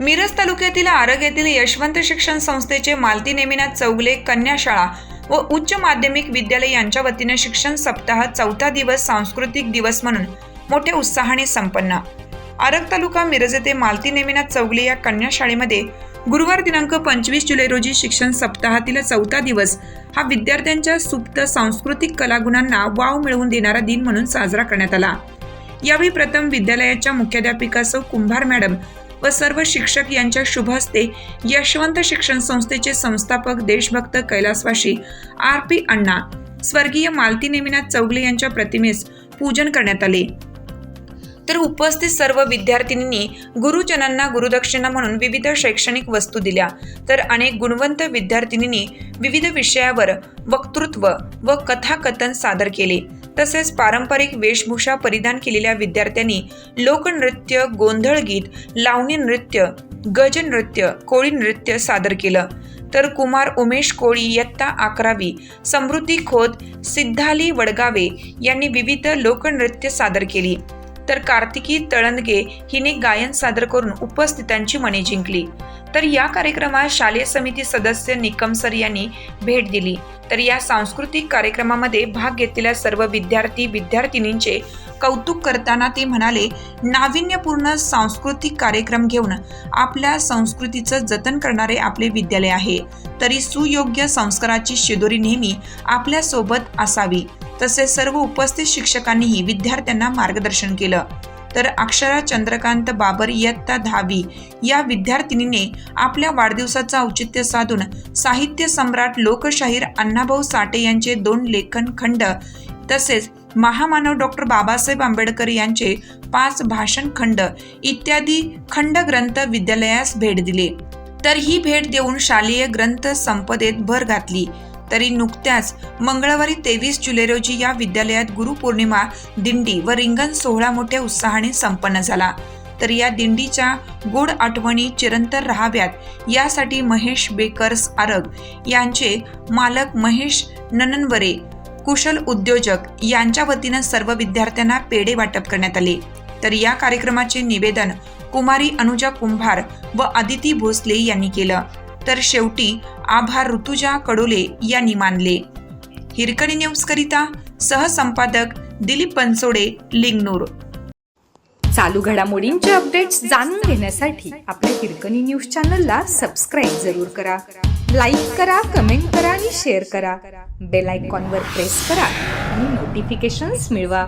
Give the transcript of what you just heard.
मिरज तालुक्यातील आरग येथील यशवंत शिक्षण संस्थेचे मालती नेमिनाथ चौगले कन्या शाळा व उच्च माध्यमिक विद्यालय यांच्या वतीने शिक्षण सप्ताह चौथा दिवस सांस्कृतिक दिवस म्हणून मोठ्या उत्साहाने संपन्न. आरग तालुका मिरज येथे मालती नेमिनाथ चौगले या कन्या शाळेमध्ये गुरुवार दिनांक पंचवीस जुलै रोजी शिक्षण सप्ताहातील चौथा दिवस हा विद्यार्थ्यांच्या सुप्त सांस्कृतिक कलागुणांना वाव मिळवून देणारा दिन म्हणून साजरा करण्यात आला. यावेळी प्रथम विद्यालयाच्या मुख्याध्यापिकासह कुंभार मॅडम व सर्व शिक्षक यांच्या शुभ हस्ते यशवंत शिक्षण संस्थेचे संस्थापक देशभक्त कैलासवाशी आर पी अण्णा स्वर्गीय मालती नेमिनाथ चौगले यांच्या प्रतिमेस पूजन करण्यात आले. तर उपस्थित सर्व विद्यार्थिनींनी गुरुजनांना गुरुदक्षिणा म्हणून विविध शैक्षणिक वस्तू दिल्या. तर अनेक गुणवंत विद्यार्थिनींनी विविध विषयावर वक्तृत्व व कथाकथन सादर केले. तसेच पारंपरिक वेशभूषा परिधान केलेल्या विद्यार्थ्यांनी लोकनृत्य गोंधळ गीत लावणी नृत्य गज नृत्य कोळी नृत्य सादर केलं. तर कुमार उमेश कोळी इयत्ता अकरावी समृद्धी खोत सिद्धाली वडगावे यांनी विविध लोकनृत्य सादर केली. तर कार्तिकी तळंदगे हिने गायन सादर करून उपस्थितांची मने जिंकली. तर या कार्यक्रमात शालेय समिती सदस्य निकम सर यांनी भेट दिली. तर या सांस्कृतिक कार्यक्रमामध्ये भाग घेतलेल्या सर्व विद्यार्थी विद्यार्थिनींचे कौतुक करताना ते म्हणाले नाविन्यपूर्ण सांस्कृतिक कार्यक्रम घेऊन आपल्या संस्कृतीचं जतन करणारे आपले विद्यालय आहे. तरी सुयोग्य संस्काराची शिदोरी नेहमी आपल्यासोबत असावी. तसेच सर्व उपस्थित शिक्षकांनीही विद्यार्थ्यांना मार्गदर्शन केलं. तर अक्षरा चंद्रकांत बाबर इयत्ता दहावी या विद्यार्थिनीने आपल्या वाढदिवसाचं औचित्य साधून साहित्य सम्राट लोकशाहीर अण्णाभाऊ साठे यांचे दोन लेखन खंड तसेच महामानव डॉक्टर बाबासाहेब आंबेडकर यांचे पाच भाषण खंड इत्यादी खंड ग्रंथ विद्यालयास भेट दिले. तर ही भेट देऊन शालेय ग्रंथ संपदेत भर घातली. तरी नुकत्याच मंगळवारी तेवीस जुलै रोजी या विद्यालयात गुरुपौर्णिमा दिंडी व रिंगण सोहळा मोठ्या उत्साहाने संपन्न झाला. तर या दिंडीच्या गोड आठवणी चिरंतर राहाव्यात यासाठी महेश बेकर्स आरग यांचे मालक महेश नननवरे कुशल उद्योजक यांच्या वतीनं सर्व विद्यार्थ्यांना पेढे वाटप करण्यात आले. तर या कार्यक्रमाचे निवेदन कुमारी अनुजा कुंभार व अदिती भोसले यांनी केलं. तर शेवटी आभार ऋतुजा कडोले यांनी मानले. हिरकणी न्यूज करिता सहसंपादक दिलीप बनसोडे लिंगनूर. चालू घडामोडींचे अपडेट्स जाणून घेण्यासाठी आपल्या हिरकणी न्यूज चॅनलला सबस्क्राईब जरूर करा. लाईक करा कमेंट करा आणि शेअर करा. बेल आयकॉनवर प्रेस करा आणि नोटिफिकेशन्स मिळवा.